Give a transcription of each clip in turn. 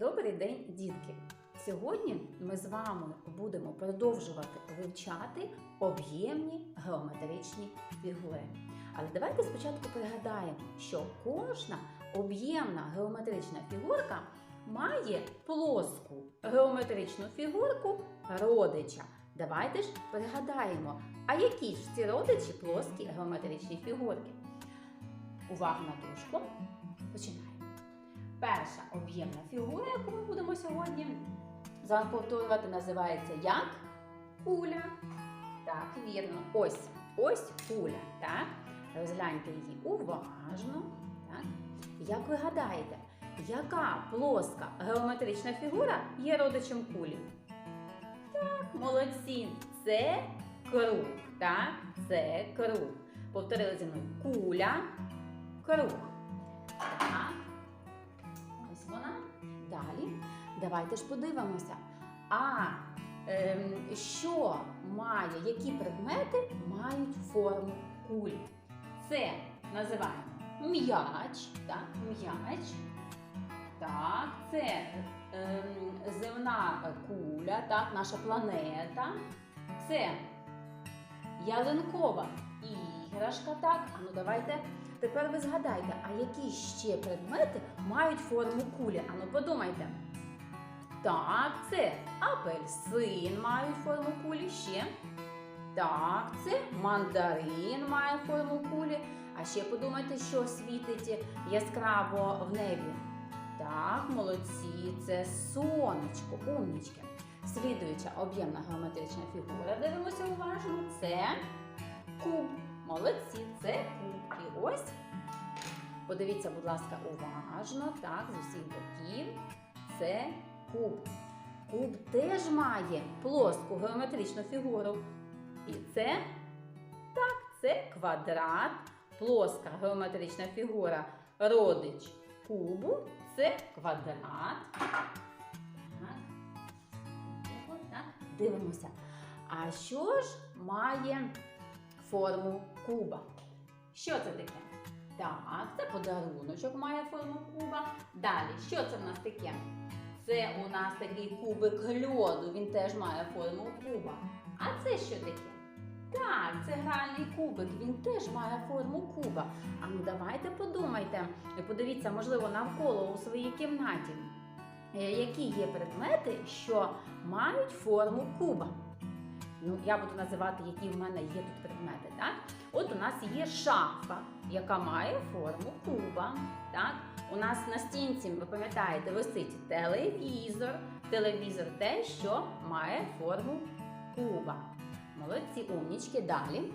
Добрий день, дітки! Сьогодні ми з вами будемо продовжувати вивчати об'ємні геометричні фігури. Але давайте спочатку пригадаємо, що кожна об'ємна геометрична фігурка має плоску геометричну фігурку родича. Давайте ж пригадаємо, а які ж ці родичі плоскі геометричні фігурки? Увага на дошку. Починаємо. Перша об'ємна фігура, яку ми будемо сьогодні з повторювати, називається як куля. Так, вірно. Ось, ось куля. Так? Розгляньте її уважно. Так? Як ви гадаєте, яка плоска геометрична фігура є родичем кулі? Так, молодці. Це круг. Так? Це круг. Повторили зі мною куля, круг. Вона. Далі. Давайте ж подивимося. А ем, що має, які предмети мають форму кулі? Це називаємо м'яч. Так, м'яч. Так, це ем, земна куля, так, наша планета. Це ялинкова іграшка. Так, а ну давайте. Тепер ви згадайте, а які ще предмети мають форму кулі? Ану подумайте. Так, це апельсин має форму кулі ще. Так, це мандарин має форму кулі. А ще подумайте, що світить яскраво в небі. Так, молодці, це сонечко, умнічки. Слідуюча об'ємна геометрична фігура. Дивимося уважно. Це куб. Молодці, це куб. І ось, подивіться, будь ласка, уважно, так, з усіх боків. Це куб. Куб теж має плоску геометричну фігуру. І це так, це квадрат, плоска геометрична фігура. Родич кубу це квадрат. Так. так. Дивимося. А що ж має форму куба? Що це таке? Так, це подаруночок має форму куба. Далі, що це в нас таке? Це у нас такий кубик льоду, він теж має форму куба. А це що таке? Так, це гральний кубик, він теж має форму куба. А ну давайте подумайте, подивіться, можливо, навколо у своїй кімнаті, е, які є предмети, що мають форму куба. Ну, я буду називати, які в мене є тут предмети. Так? От у нас є шафа, яка має форму куба. Так? У нас на стінці, ви пам'ятаєте, висить телевізор. Телевізор те, що має форму куба. Молодці умнічки. Далі.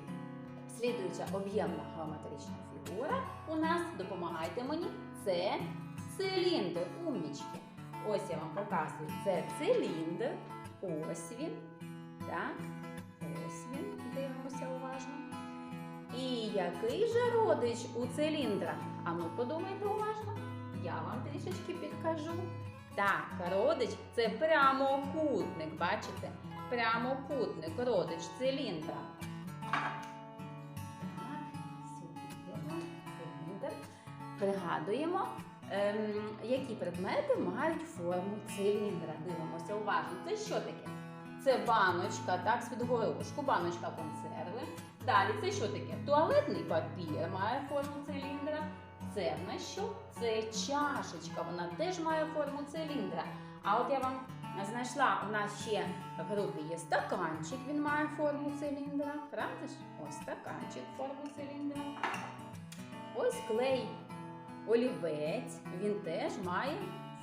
Слідуюча об'ємна геометрична фігура у нас, допомагайте мені, це циліндр. Умнічки. Ось я вам показую. Це циліндр. Ось він. Так, І який же родич у циліндра? А ну подумайте уважно. Я вам трішечки підкажу. Так, родич це прямокутник, бачите? Прямокутник, родич циліндра. Пригадуємо, ем, які предмети мають форму циліндра. Дивимося уважно. Це що таке? Це баночка, так, з-під горошку, баночка консерви. Далі це що таке? Туалетний папір має форму циліндра. Це в нас що? Це чашечка, вона теж має форму циліндра. А от я вам знайшла, у нас ще в групі є стаканчик, він має форму циліндра. Правда ж? Ось стаканчик форму циліндра. Ось клей олівець, він теж має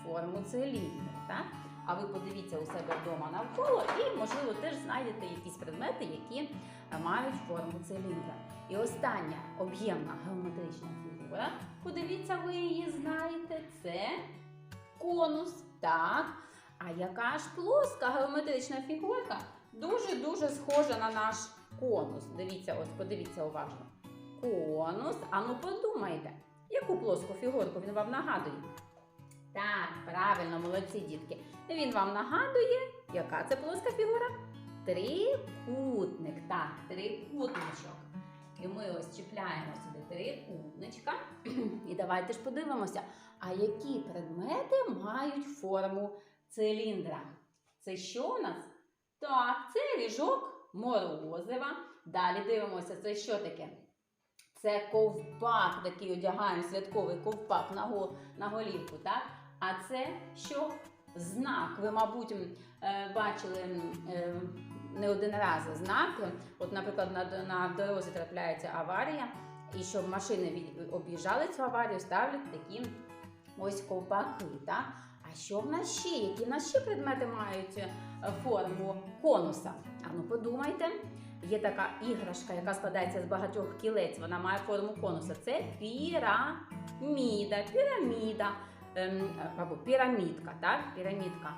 форму циліндра. Так? А ви подивіться у себе вдома навколо і, можливо, теж знайдете якісь предмети, які е, мають форму циліндра. І остання об'ємна геометрична фігура, подивіться, ви її знаєте, це конус. Так. А яка ж плоска геометрична фігурка дуже-дуже схожа на наш конус. Дивіться, ось подивіться уважно. Конус. А ну подумайте, яку плоску фігурку він вам нагадує? Так, правильно, молодці дітки. Він вам нагадує, яка це плоска фігура? Трикутник. Так, трикутничок. І ми ось чіпляємо сюди трикутничка. І давайте ж подивимося, а які предмети мають форму циліндра. Це що у нас? Так, це ріжок морозива. Далі дивимося, це що таке? Це ковпак, такий одягаємо святковий ковпак на, го, на голівку, так? А це що? Знак. Ви, мабуть, е, бачили е, не один раз знак. От, наприклад, на, на дорозі трапляється аварія, і щоб машини від- об'їжджали цю аварію, ставлять такі ось ковпаки. Так? А що в нас ще? Які в нас ще предмети мають е, форму конуса? А ну подумайте. Є така іграшка, яка складається з багатьох кілець. Вона має форму конуса. Це піраміда. Піраміда ем, або пірамідка. Так? Пірамідка.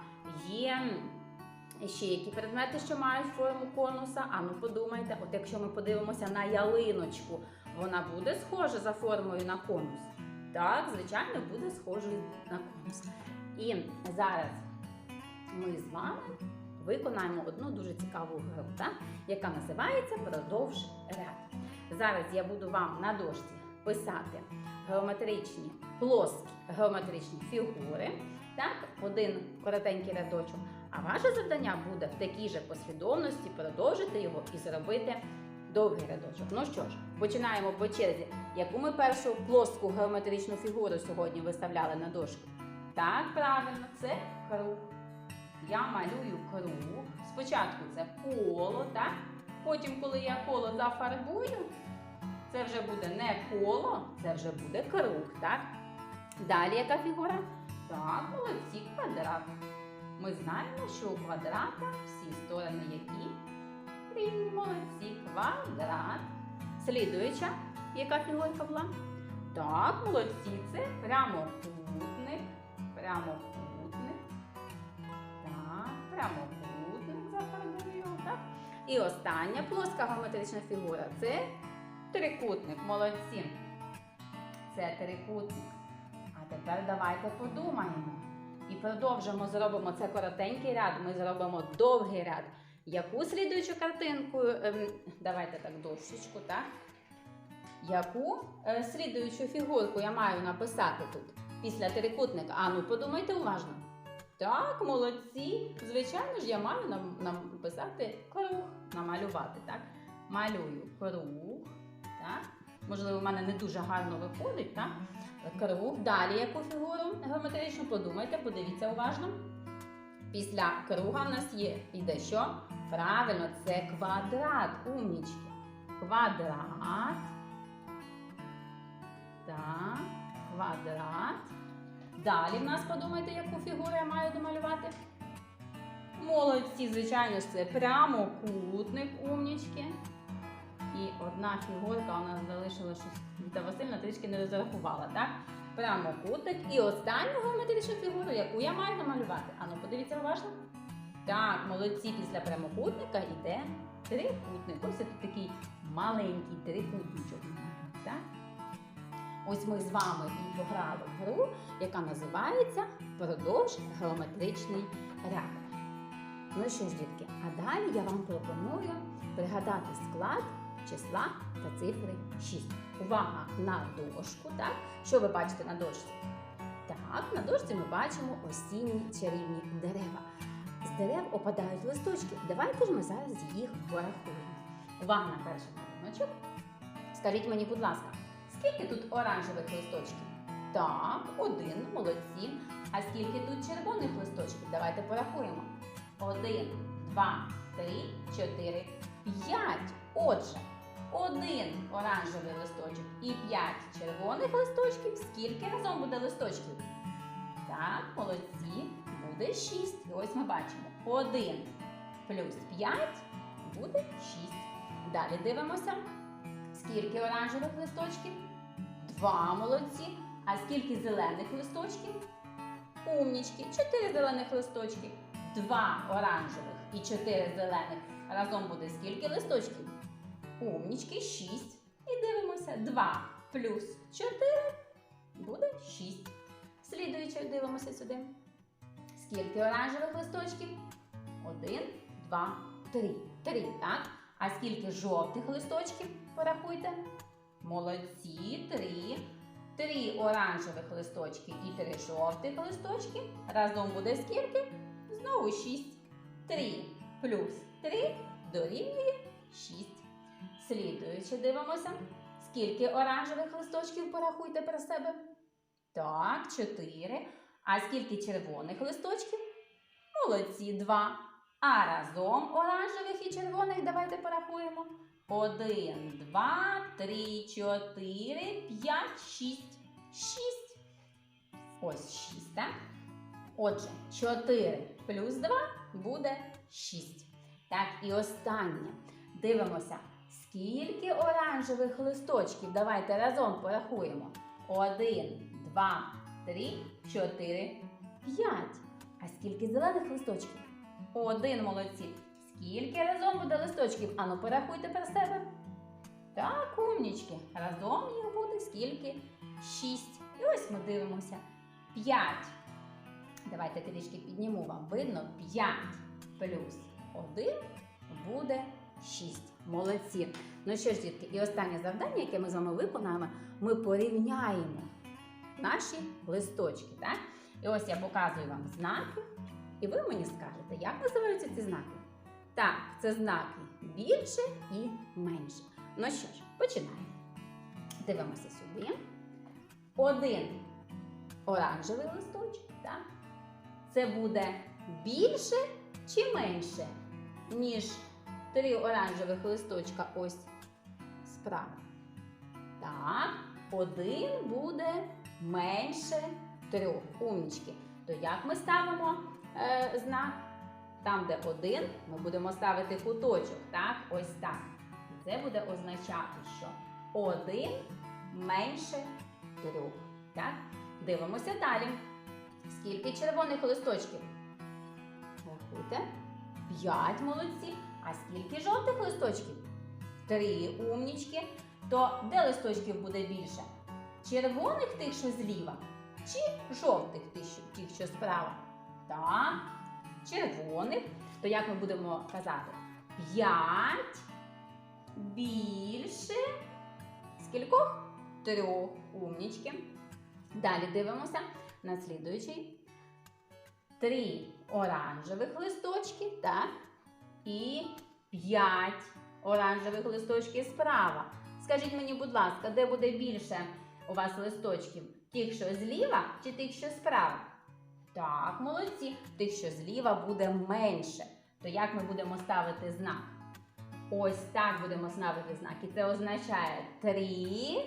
Є ще які предмети, що мають форму конуса. А ну подумайте, от якщо ми подивимося на ялиночку, вона буде схожа за формою на конус. Так, звичайно, буде схожою на конус. І зараз ми з вами виконаємо одну дуже цікаву гру, так? яка називається Продовж ряд. Зараз я буду вам на дошці писати геометричні, плоскі геометричні фігури, так, один коротенький рядочок. А ваше завдання буде в такій же послідовності продовжити його і зробити довгий рядочок. Ну що ж, починаємо по черзі. Яку ми першу плоску геометричну фігуру сьогодні виставляли на дошку? Так, правильно, це круг. Я малюю круг. Спочатку це коло, так? Потім, коли я коло зафарбую, це вже буде не коло, це вже буде круг, так? Далі яка фігура? Так, молодці, квадрат. Ми знаємо, що у квадрата всі сторони які рівні молодці. Квадрат. Слідуюча, яка фігурка була? Так, молодці, це прямокутник. Прямокутник. Так, прямокутник зафарбую його, так? І остання плоска геометрична фігура це трикутник. Молодці. Це трикутник. А тепер давайте подумаємо. І продовжимо, зробимо це коротенький ряд, ми зробимо довгий ряд. Яку слідуючу картинку, ем, давайте так дощечку, так? Яку е, слідуючу фігурку я маю написати тут після трикутника? А ну подумайте уважно. Так, молодці. Звичайно ж, я маю нам, написати круг, намалювати, так? Малюю круг, так? Можливо, в мене не дуже гарно виходить, так? Круг. Далі яку фігуру геометричну? Подумайте, подивіться уважно. Після круга в нас є іде що? Правильно, це квадрат. Умнічки. Квадрат. Так, квадрат. Далі в нас подумайте, яку фігуру я маю домалювати. Молодці, звичайно ж, це прямокутник умнічки. І одна фігурка у нас залишила щось. Віта Васильівна трішки не зарахувала, так? Прямокутник. І останню геометричну фігуру, яку я маю намалювати. Ану, подивіться уважно. Так, молодці, після прямокутника йде трикутник. Ось тут такий маленький трикутничок. Так? Ось ми з вами і пограли гру, яка називається Продовж геометричний ряд. Ну що ж, дітки, а далі я вам пропоную пригадати склад числа та цифри 6. Увага на дошку, так? Що ви бачите на дошці? Так, на дошці ми бачимо осінні чарівні дерева. З дерев опадають листочки. Давайте ж ми зараз їх порахуємо. Увага на перший малюночок. Скажіть мені, будь ласка, скільки тут оранжевих листочків? Так, один, молодці. А скільки тут червоних листочків? Давайте порахуємо. Один, два, три, чотири, п'ять. Отже, один оранжевий листочок і п'ять червоних листочків. Скільки разом буде листочків? Так, молодці, буде шість. І ось ми бачимо. Один плюс п'ять буде шість. Далі дивимося. Скільки оранжевих листочків? Два молодці. А скільки зелених листочків? Умнічки. Чотири зелених листочки. Два оранжевих і чотири зелених. Разом буде скільки листочків? Умнічки, шість. І дивимося. Два плюс чотири буде шість. Слідуючи, дивимося сюди. Скільки оранжевих листочків? Один, два, три. Три, так? А скільки жовтих листочків? Порахуйте. Молодці, три. три оранжевих листочки і три жовтих листочки. Разом буде скільки? Знову 6. 3 плюс 3 дорівнює 6. Слідуючи дивимося. Скільки оранжевих листочків порахуйте про себе? Так, 4. А скільки червоних листочків? Молодці, 2. А разом оранжевих і червоних давайте порахуємо. 1, 2, 3, 4, 5, 6. 6. Ось 6, так? Отже, 4 плюс 2 буде 6. Так, і останнє. Дивимося, скільки оранжевих листочків. Давайте разом порахуємо. 1, 2, 3, 4, 5. А скільки зелених листочків? Один молодці. Скільки разом буде листочків? Ану, порахуйте про себе. Так, умнічки. Разом їх буде скільки? Шість. І ось ми дивимося. П'ять. Давайте трішки підніму вам. Видно? П'ять плюс один буде шість. Молодці. Ну що ж, дітки, і останнє завдання, яке ми з вами виконаємо, ми порівняємо наші листочки. Так? І ось я показую вам знаки, і ви мені скажете, як називаються ці знаки? Так, це знаки більше і менше. Ну що ж, починаємо. Дивимося сюди. Один оранжевий листочок, так? Це буде більше чи менше, ніж три оранжевих листочка ось справа. Так, один буде менше трьох. Умнічки. То як ми ставимо е, знак? Там, де один, ми будемо ставити куточок, так? Ось так. І це буде означати, що один менше трьох. Так? Дивимося далі. Скільки червоних листочків? Рахуйте. П'ять молодці. А скільки жовтих листочків? Три умнічки. То де листочків буде більше? Червоних тих, що зліва, чи жовтих тих, що, справа? Так, червоних. То як ми будемо казати? П'ять більше скількох? Трьох умнічки. Далі дивимося на слідуючий. Три оранжевих листочки, так? І п'ять оранжевих листочків справа. Скажіть мені, будь ласка, де буде більше у вас листочків? Тих, що зліва, чи тих, що справа? Так, молодці. Тих, що зліва, буде менше. То як ми будемо ставити знак? Ось так будемо ставити знак. І це означає три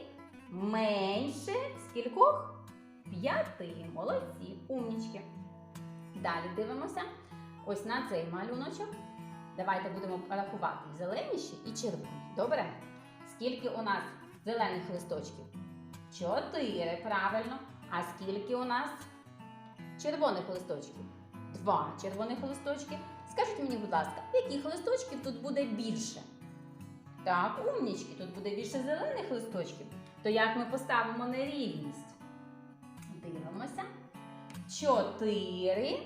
менше скількох? П'яти. Молодці, умнічки. Далі дивимося ось на цей малюночок. Давайте будемо рахувати зеленіші і червоні. Добре? Скільки у нас зелених листочків? Чотири, правильно. А скільки у нас червоних листочків? Два червоних листочки. Скажіть мені, будь ласка, яких листочків тут буде більше? Так, умнічки, тут буде більше зелених листочків. То як ми поставимо нерівність? Дивимося. Чотири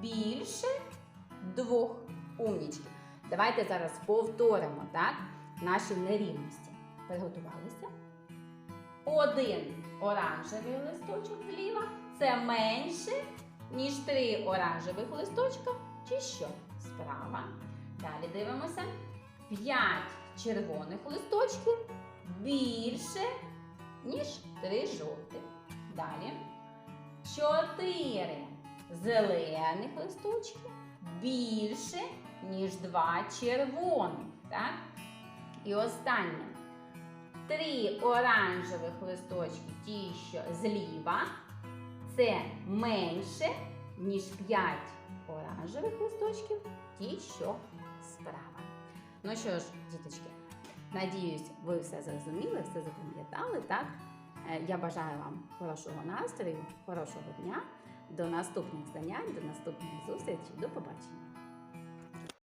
більше двох умнічки. Давайте зараз повторимо так, наші нерівності. Приготувалися. Один оранжевий листочок зліва це менше, ніж три оранжевих листочка, чи що? Справа. Далі дивимося. П'ять червоних листочків більше, ніж три жовтих. Далі. Чотири зелених листочків більше, ніж два червоних. Так? І останнє. Три оранжевих листочки, ті, що зліва, це менше, ніж п'ять оранжевих листочків, ті, що справа. Ну що ж, діточки, надіюсь, ви все зрозуміли, все запам'ятали, так? Е, Я бажаю вам хорошого настрою, хорошого дня, до наступних занять, до наступних зустрічей, до побачення.